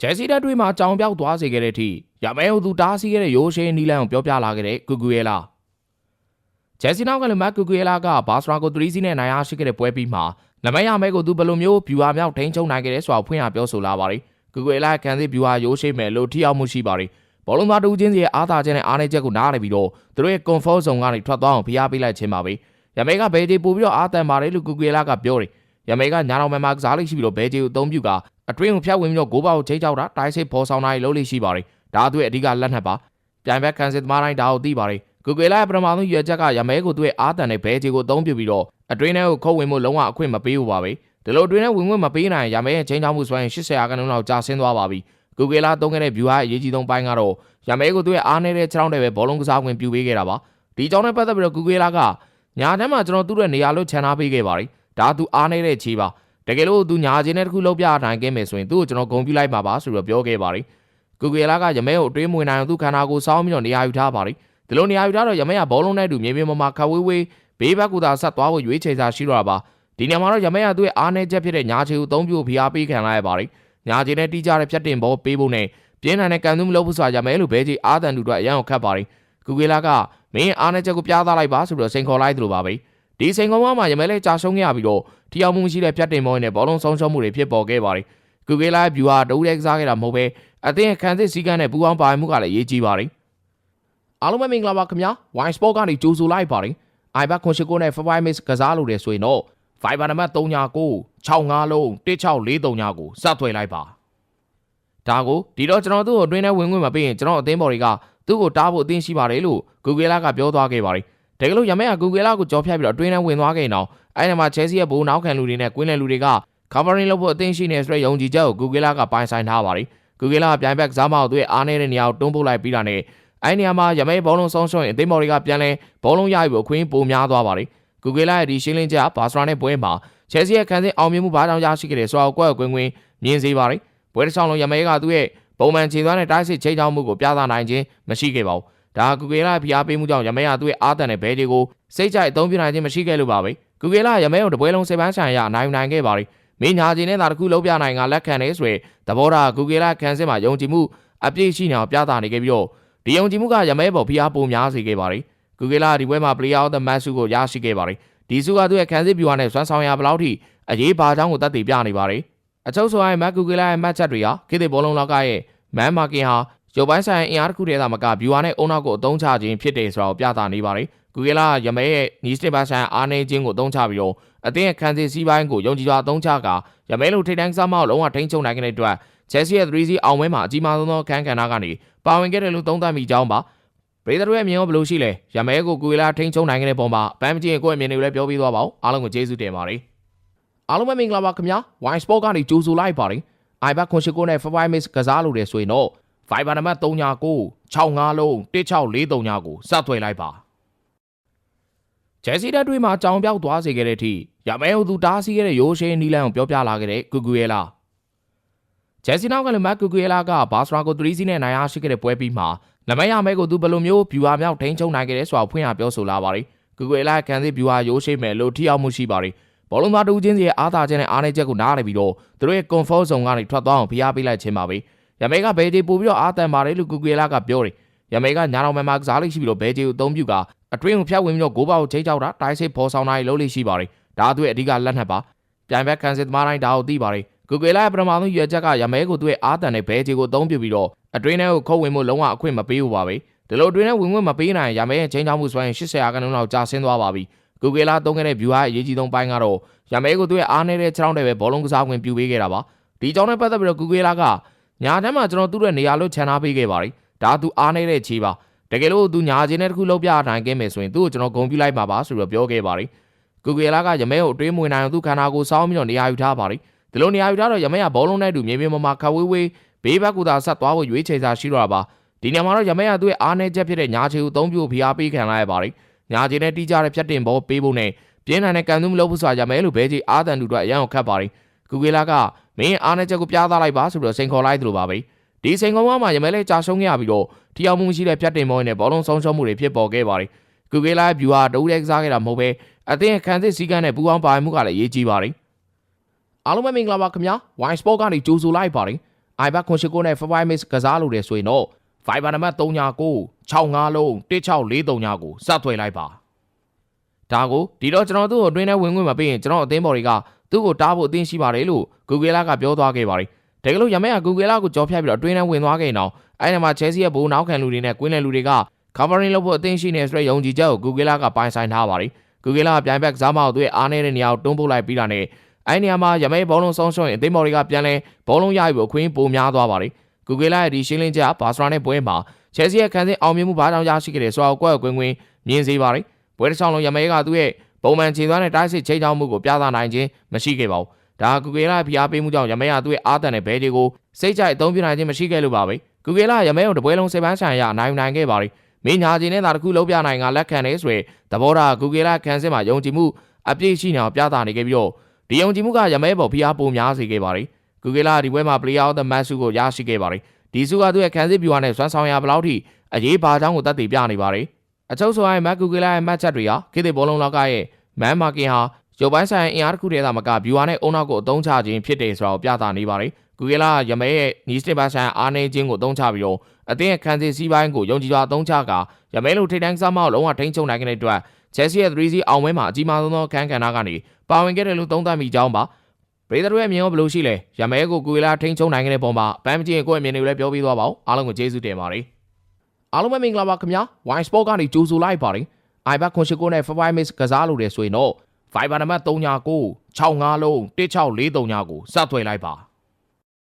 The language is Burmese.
ဂျယ်စီတက်တွေမှာကြောင်ပြောက်သွားစေခဲ့တဲ့အထိရမဲဟိုသူတားဆီးခဲ့တဲ့ရိုးရှင်းနီလန်ကိုပြောပြလာခဲ့တဲ့ကူကူရဲလာဂျယ်စီနောက်ကလည်းမတ်ကူကူရဲလာကဘာစရာကို3စီးနဲ့နိုင်အားရှိခဲ့တဲ့ပွဲပြီးမှာလမဲရမဲကိုသူဘယ်လိုမျိုးဗျူဟာမြောက်ထိန်းချုပ်နိုင်ခဲ့တဲ့ဆိုတာဖွင့်ရပြောဆိုလာပါတယ်ကူကူရဲလာကန်စီဗျူဟာရိုးရှင်းမယ်လို့ထိရောက်မှုရှိပါတယ်ဘောလုံးသားတူချင်းစီရဲ့အားသာချက်နဲ့အားနည်းချက်ကိုနားလည်ပြီးတော့သူတို့ရဲ့ comfort zone ကနေထွက်သွားအောင်ဖိအားပေးလိုက်ခြင်းပါပဲရမဲကဘယ်ဒီပို့ပြီးတော့အားတန်ပါတယ်လို့ကူကူရဲလာကပြောတယ်ရမဲကညာတော်မဲမှာကစားလိရှိပြီးတော့ဘဲဂျီကိုအသုံးပြုက အတွင်းကိုဖြတ်ဝင်ပြီးတော့ဂိုးပေါက်ကိုချိန်ချောက်တာတိုင်းစစ်ဖော်ဆောင်တာတွေလုပ်လိရှိပါတယ်ဒါအတွေ့အဓိကလက်နက်ပါပြိုင်ဘက်ကန်စစ်သမားတိုင်းဒါကိုသိပါတယ်ကူကွေလာရဲ့ပထမဆုံးရွေချက်ကရမဲကိုသူ့ရဲ့အားတန်တဲ့ဘဲဂျီကိုအသုံးပြုပြီးတော့အတွင်းထဲကိုခုတ်ဝင်မှုလုံးဝအခွင့်မပေးဘူးပါပဲဒီလိုအတွင်းထဲဝင်ဝင်မပေးနိုင်ရမဲရဲ့ချိန်ချောက်မှုဆိုရင်80ရာခိုင်နှုန်းလောက်ကြာဆင်းသွားပါပြီကူကွေလာသုံးခဲ့တဲ့ view ဟာအရေးကြီးဆုံးပိုင်းကတော့ရမဲကိုသူ့ရဲ့အားနေတဲ့ခြေထောက်တဲ့ပဲဘောလုံးကစားခွင့်ပြုပေးခဲ့တာပါဒီကြောင့်နဲ့ပတ်သက်ပြီးတော့ကူကွေလာကညာတန်းမှာကျွန်တော်သူ့ရဲ့နေရာလို့ခြံထားပေးခဲ့ပါတယ်ဒါသူအားနေတဲ့ခြေပါ တကယ်လို့သူညာချင်းတဲ့တစ်ခုလောက်ပြနိုင်ခဲ့မယ်ဆိုရင်သူ့ကိုကျွန်တော်ဂုံပြလိုက်ပါပါဆိုပြီးတော့ပြောခဲ့ပါတယ်။ကူကွေလာကရမဲကိုအတွင်းမွေနိုင်အောင်သူ့ခန္ဓာကိုယ်စောင်းပြီးတော့နေရာယူထားပါတယ်။ဒီလိုနေရာယူထားတော့ရမဲကဘောလုံးနဲ့အတူမြေပြင်ပေါ်မှာခဝေးဝေးဘေးဘက်ကသာဆက်သွားဖို့ရွေးချယ်စာရှိတော့တာပါ။ဒီနေရာမှာတော့ရမဲကသူ့ရဲ့အားနည်းချက်ဖြစ်တဲ့ညာချေကိုအသုံးပြုဖိအားပေးခံလိုက်ရပါတယ်။ညာချေနဲ့တီးကြတဲ့ဖြတ်တင်ဘောပေးဖို့နဲ့ပြင်းထန်တဲ့ကန်သူမလုပ်ဖို့ဆိုတာရမဲလို့ဘဲကြီးအာတန်တူတို့အရန်ကိုခတ်ပါတယ်။ကူကွေလာကမင်းအားနည်းချက်ကိုပြသလိုက်ပါဆိုပြီးတော့စိန်ခေါ်လိုက်သလိုပါပဲ။ ဒီစိန်ခေါ်မှရမဲလေးကြာရှုံးခဲ့ရပြီးတော့ထီအောင်မှုမရှိတဲ့ဖြတ်တင်မောင်းနဲ့ဘောလုံးဆုံးရှုံးမှုတွေဖြစ်ပေါ်ခဲ့ပါတယ်။ကူကေလာရဲ့ဗျူဟာတဦးတည်းကစားခဲ့တာမဟုတ်ပဲအသင်းရဲ့ခံစစ်စည်းကမ်းနဲ့ပူးပေါင်းပါဝင်မှုကလည်းအရေးကြီးပါတယ်။အားလုံးပဲမင်္ဂလာပါခင်ဗျာ။ Wine Sport ကနေကြိုဆိုလိုက်ပါတယ်။ iBack ခွန်ရှိကိုနဲ့ Five Miss ကစားလို့တယ်ဆိုရင်တော့ Viber နံပါတ်39 65လုံး1643ကိုစသွယ်လိုက်ပါ။ဒါကိုဒီတော့ကျွန်တော်သူ့ကိုအတွင်းထဲဝင်ခွင့်မပေးရင်ကျွန်တော်အသင်းပေါ်တွေကသူ့ကိုတားဖို့အသင်းရှိပါတယ်လို့ကူကေလာကပြောသွားခဲ့ပါတယ်။ တကယ်လို့ရမဲကကူကေလာကိုကြော်ဖြတ်ပြီးတော့အတွင်းထဲဝင်သွားခဲ့ရင်တော့အဲ့ဒီမှာ Chelsea ရဲ့ဘိုးနောက်ခံလူတွေနဲ့ကွင်းလယ်လူတွေက covering လုပ်ဖို့အသင့်ရှိနေဆိုတဲ့ယုံကြည်ချက်ကို Google ကပိုင်ဆိုင်ထားပါတယ်။ Google ကပြိုင်ဘက်ကစားမအောင်သူ့ရဲ့အားနည်းတဲ့နေရာကိုတွန်းပို့လိုက်ပြီးတာနဲ့အဲ့ဒီနေရာမှာရမဲဘောလုံးဆုံးရှုံးရင်အသင်းမော်တွေကပြန်လဲဘောလုံးရယူဖို့အခွင့်ပိုများသွားပါတယ်။ Google ရဲ့ဒီရှင်းလင်းချက်ကဘာစရာနဲ့ပွဲမှာ Chelsea ရဲ့ခံစစ်အောင်မြင်မှုဘာကြောင့်ရရှိခဲ့တယ်ဆိုတာကိုကွက်ကွင်းကွင်းမြင်စေပါတယ်။ပွဲတစ်ချောင်းလုံးရမဲကသူ့ရဲ့ပုံမှန်ခြေသွားတဲ့တိုက်စစ်ချိန်ချောင်းမှုကိုပြသနိုင်ခြင်းမရှိခဲ့ပါဘူး။ ဒါကူကေလာဖိအားပေးမှုကြောင့်ရမဲကသူ့ရဲ့အားတန်တဲ့ဘဲတွေကိုစိတ်ကြိုက်အသုံးပြုနိုင်ခြင်းမရှိခဲ့လို့ပါပဲ။ကူကေလာရမဲကိုတပွဲလုံးစိတ်ပန်းဆိုင်ရအနိုင်နိုင်ခဲ့ပါတယ်။မင်းညာချင်းနဲ့သာတစ်ခုလုံးပြနိုင်ကလက်ခံနေဆိုရယ်သဘောထားကူကေလာခံစစ်မှာယုံကြည်မှုအပြည့်ရှိနေအောင်ပြသနေခဲ့ပြီးတော့ဒီယုံကြည်မှုကရမဲပေါ်ဖိအားပိုများစေခဲ့ပါတယ်။ကူကေလာဒီပွဲမှာ player of the match ကိုရရှိခဲ့ပါတယ်။ဒီစုကသူ့ရဲ့ခံစစ်ဗျူဟာနဲ့စွမ်းဆောင်ရဘယ်လောက်ထိအရေးပါကြောင်းကိုသက်သေပြနေပါတယ်။အချုပ်ဆိုရင်မက်ကူကေလာရဲ့မတ်ချက်တွေဟာခေတ်သစ်ဘောလုံးလောကရဲ့မန်မာကင်ဟာ ရုပ်ပိုင်းဆိုင်အင်အားတစ်ခုတည်းသာမကဗျူဟာနဲ့အုံနောက်ကိုအသုံးချခြင်းဖြစ်တယ်ဆိုတာကိုပြသနေပါတယ်။ကူကေလာရမဲရဲ့နီးစတစ်ပိုင်းဆိုင်အားနေခြင်းကိုအသုံးချပြီးတော့အသင်းရဲ့ခံစစ်စည်းပိုင်းကိုယုံကြည်စွာအသုံးချကာရမဲလိုထိတ်တန်းကစားမကိုလုံးဝထိန်းချုပ်နိုင်တဲ့အတွက်ချက်စီရဲ့3-0အောင်ပွဲမှာအကြီးမားဆုံးသောအခန်းကဏ္ဍကနေပါဝင်ခဲ့တယ်လို့သုံးသပ်မိကြောင်းပါပရိသတ်တို့ရဲ့မြင်ရောဘယ်လိုရှိလဲရမဲကိုကိုရီလာထိန်းချုပ်နိုင်တဲ့ပုံမှာဘမ်းမကျင်ကိုယ့်ရဲ့မြင်တွေကိုလည်းပြောပြသွားပါဦးအားလုံးကိုကျေးဇူးတင်ပါတယ်အားလုံးပဲမင်္ဂလာပါခင်ဗျာ Wine Sport ကနေကြိုဆိုလိုက်ပါတယ် iBack ခွန်ရှိကိုနဲ့ Five Miss ကစားလို့တယ်ဆိုရင်တော့ Viber နံပါတ်39 65လုံး1643ကိုစသွယ်လိုက်ပါဂျယ်စီတက်တွေမှာကြောင်ပြောက်သွားစေခဲ့တဲ့အထိရမဲဟိုသူတားဆီးခဲ့တဲ့ရိုးရှင်းနီလန်ကိုပြောပြလာခဲ့တဲ့ကူကူရဲလာဂျယ်စီနောက်ကလည်းမတ်ကူကူရဲလာကဘာစရာကို3စီးနဲ့နိုင်အားရှိခဲ့တဲ့ပွဲပြီးမှာနမရမဲကိုသူဘယ်လိုမျိုးဗျူဟာမြောက်ထိန်းချုပ်နိုင်ခဲ့တဲ့ဆိုတာဖွင့်ရပြောဆိုလာပါတယ်ကူကူရဲလာခံစစ်ဗျူဟာရိုးရှင်းမယ်လို့ထိအောင်မှုရှိပါတယ်ဘောလုံးသားတူချင်းစီရဲ့အားသာချက်နဲ့အားနည်းချက်ကိုနားလည်ပြီးတော့သူတို့ရဲ့ comfort zone ကနေထွက်သွားအောင်ဖိအားပေးလိုက်ခြင်းပါပဲ ရမဲကဘဲဂျီပို့ပြီးတော့အားတန်ပါတယ်လို့ကူကူရဲလာကပြောတယ်ရမဲကညာတော်မဲမှာကစားလိရှိပြီးတော့ဘဲဂျီကိုအသုံးပြုကအတွင်းကိုဖျက်ဝင်ပြီးတော့ဂိုးပေါက်ကိုချိန်ချောက်တာတိုင်းစစ်ဖော်ဆောင်တာတွေလုပ်လိရှိပါတယ်ဒါအတွေ့အဓိကလက်နက်ပါပြိုင်ဘက်ကန်စစ်သမားတိုင်းဒါကိုသိပါတယ်ဂူဂယ်လာရဲ့ပထမဆုံးရွေချက်ကရမဲကိုသူ့ရဲ့အားတန်တဲ့ဘဲဂျီကိုအသုံးပြုပြီးတော့အတွင်းထဲကိုခုတ်ဝင်မှုလုံးဝအခွင့်မပေးဘူးပါပဲဒီလိုအတွင်းထဲဝင်ဝင်မပေးနိုင်ရမဲရဲ့ချိန်ချောက်မှုဆိုရင်80ရာခိုင်နှုန်းလောက်ကြာဆင်းသွားပါပြီဂူဂယ်လာသုံးခဲ့တဲ့ view ဟာအရေးကြီးဆုံးပိုင်းကတော့ရမဲကိုသူ့ရဲ့အားနေတဲ့ခြေထောက်တဲ့ပဲဘောလုံးကစားခွင့်ပြုပေးခဲ့တာပါဒီကြောင့်နဲ့ပတ်သက်ပြီးတော့ဂူဂယ်လာက ညာတန်းမှာကျွန်တော်သူ့ရဲ့နေရာလို့ခြံထားပေးခဲ့ပါတယ်ဒါသူအားနေတဲ့ခြေပါတကယ်လို့သူညာချင်းတဲ့တစ်ခုလောက်ပြနိုင်ခဲ့မယ်ဆိုရင်သူ့ကိုကျွန်တော်ဂုံပြလိုက်ပါပါဆိုပြီးတော့ပြောခဲ့ပါတယ်ကူဂယ်လာကရမဲကိုအတွင်းမွေနိုင်အောင်သူခန္ဓာကိုယ်စောင်းပြီးတော့နေရာယူထားပါတယ်ဒီလိုနေရာယူထားတော့ရမဲကဘောလုံးနဲ့အတူမြေပြင်ပေါ်မှာခဝေးဝေးဘေးဘက်ကသာဆက်သွားဖို့ရွေးချယ်စာရှိတော့တာပါဒီနေရာမှာတော့ရမဲကသူ့ရဲ့အားနည်းချက်ဖြစ်တဲ့ညာချေကိုအသုံးပြုဖိအားပေးခံလိုက်ရပါတယ်ညာချေနဲ့တီးကြတဲ့ဖြတ်တင်ဘောပေးဖို့နဲ့ပြင်းထန်တဲ့ကန်သူမလုပ်ဖို့ဆိုတာရမဲလို့ဘဲကြီးအားတန်တူတော့အရန်ကိုခတ်ပါတယ် ကူဂယ်လာကမင်းအားနည်းချက်ကိုပြသလိုက်ပါဆိုပြီးတော့စိန်ခေါ်လိုက်သလိုပါပဲဒီစိန်ခေါ်မှရမဲလဲကြာရှုံးခဲ့ရပြီးတော့ထီအောင်မှုရှိတဲ့ဖြတ်တင်ဘောနဲ့ဘောလုံးဆုံးရှုံးမှုတွေဖြစ်ပေါ်ခဲ့ပါတယ်ကူဂယ်လာဗျူဟာတဦးတည်းကစားခဲ့တာမဟုတ်ပဲအသင်းခံစစ်စည်းကမ်းနဲ့ပူးပေါင်းပါဝင်မှုကလည်းအရေးကြီးပါတယ်အားလုံးပဲမင်္ဂလာပါခင်ဗျာ Wine Sport ကနေကြိုဆိုလိုက်ပါတယ် iPad 89နဲ့ Five Mix ကစားလို့တယ်ဆိုရင်တော့ Viber နံပါတ်39 65လုံး1643ကိုစသွယ်လိုက်ပါဒါကိုဒီတော့ကျွန်တော်သူ့ကိုအတွင်းထဲဝင်ခွင့်မပေးရင်ကျွန်တော်အသင်းဘော်တွေက သူ့ကိုတားဖို့အသင်းရှိပါတယ်လို့ Google ကပြောသွားခဲ့ပါတယ်တကယ်လို့ရမဲက Google ကိုကြော်ဖြတ်ပြီးတော့အတွင်းထဲဝင်သွားခဲ့ရင်တော့အဲ့ဒီမှာ Chelsea ရဲ့ဘိုးနောက်ခံလူတွေနဲ့ကွင်းလယ်လူတွေက covering လုပ်ဖို့အသင်းရှိနေဆိုတဲ့ယုံကြည်ချက်ကို Google ကပိုင်ဆိုင်ထားပါတယ် Google ကပြိုင်ဘက်ကစားမအောင်သူရဲ့အားနည်းတဲ့နေရာကိုတွန်းပို့လိုက်ပြီးတာနဲ့အဲ့ဒီနေရာမှာရမဲဘောလုံးဆုံးရှုံးရင်အသင်းဘော်တွေကပြန်လဲဘောလုံးရပြီးအခွင့်ပိုများသွားပါတယ် Google ရဲ့ဒီရှင်းလင်းချက်ကဘာစရာနဲ့ပွဲမှာ Chelsea ရဲ့ခံစစ်အောင်မြင်မှုဘာကြောင့်ရရှိခဲ့တယ်ဆိုတာကိုကွက်ကွင်းကွင်းမြင်စေပါတယ်ပွဲတစ်ချောင်းလုံးရမဲကသူ့ရဲ့ ပုံမှန်ခြေသွားတဲ့တိုက်စစ်ချိန်ချောင်းမှုကိုပြသနိုင်ခြင်းမရှိခဲ့ပါဘူးဒါ Google ရဲ့ဖိအားပေးမှုကြောင့်ရမဲကသူ့ရဲ့အားတန်တဲ့ဘဲတွေကိုစိတ်ကြိုက်အသုံးပြုနိုင်ခြင်းမရှိခဲ့လို့ပါပဲ Google ကရမဲကိုတပွဲလုံးစေပန်းဆိုင်ရအနိုင်ယူနိုင်ခဲ့ပါတယ်မင်းညာခြင်းနဲ့သာတစ်ခုလုံးပြနိုင်ကလက်ခံနေဆိုရယ်သဘောထား Google ကခံစစ်မှာယုံကြည်မှုအပြည့်ရှိနေအောင်ပြသနေခဲ့ပြီးတော့ဒီယုံကြည်မှုကရမဲပေါ်ဖိအားပိုများစေခဲ့ပါတယ် Google ကဒီပွဲမှာ Player of the Match ဆုကိုရရှိခဲ့ပါတယ်ဒီဆုကသူ့ရဲ့ခံစစ်ဗျူဟာနဲ့စွမ်းဆောင်ရဘယ်လောက်ထိအရေးပါကြောင်းကိုသက်သေပြနေပါတယ် အချုပ်ဆိုရင် Mac Google ရဲ့ match ချက်တွေဟာခေတ်သစ်ဘောလုံးလောကရဲ့ man market ဟာရုပ်ပိုင်းဆိုင်ရာအင်အားတစ်ခုတည်းသာမက viewer နဲ့အုံနောက်ကိုအသုံးချခြင်းဖြစ်တယ်ဆိုတာကိုပြသနေပါတယ်။ Google ကရမဲရဲ့ niche တစ်ပါးဆိုင်ရာအားနည်းခြင်းကိုအသုံးချပြီးတော့အသင်းရဲ့ခံစစ်စည်းပိုင်းကိုယုံကြည်စွာအသုံးချကာရမဲလိုထိတ်တန်းစားမောက်လုံးဝထိန်းချုပ်နိုင်တဲ့အတွက် Chelsea ရဲ့ 3C အောင်ပွဲမှာအကြီးမားဆုံးသောအခန်းကဏ္ဍကနေပါဝင်ခဲ့တယ်လို့သုံးသပ်မိကြောင်းပါ။ပရိသတ်တို့ရဲ့အမြင်ရောဘယ်လိုရှိလဲ။ရမဲကို Google ထိန်းချုပ်နိုင်တဲ့ပုံမှာဗန်းမကြည့်ရင်ကိုယ့်အမြင်တွေကိုလည်းပြောပြသွားပါဦး။အားလုံးကိုကျေးဇူးတင်ပါတယ်။ အားလုံးပဲမင်္ဂလာပါခင်ဗျာ။ Wine Sport ကနေကြိုဆိုလိုက်ပါတယ်။ iPad 89နဲ့ Five Mix ကစားလို့တယ်ဆိုရင်တော့ Viber နံပါတ်39 65လုံး1643ကိုစသွယ်လိုက်ပါ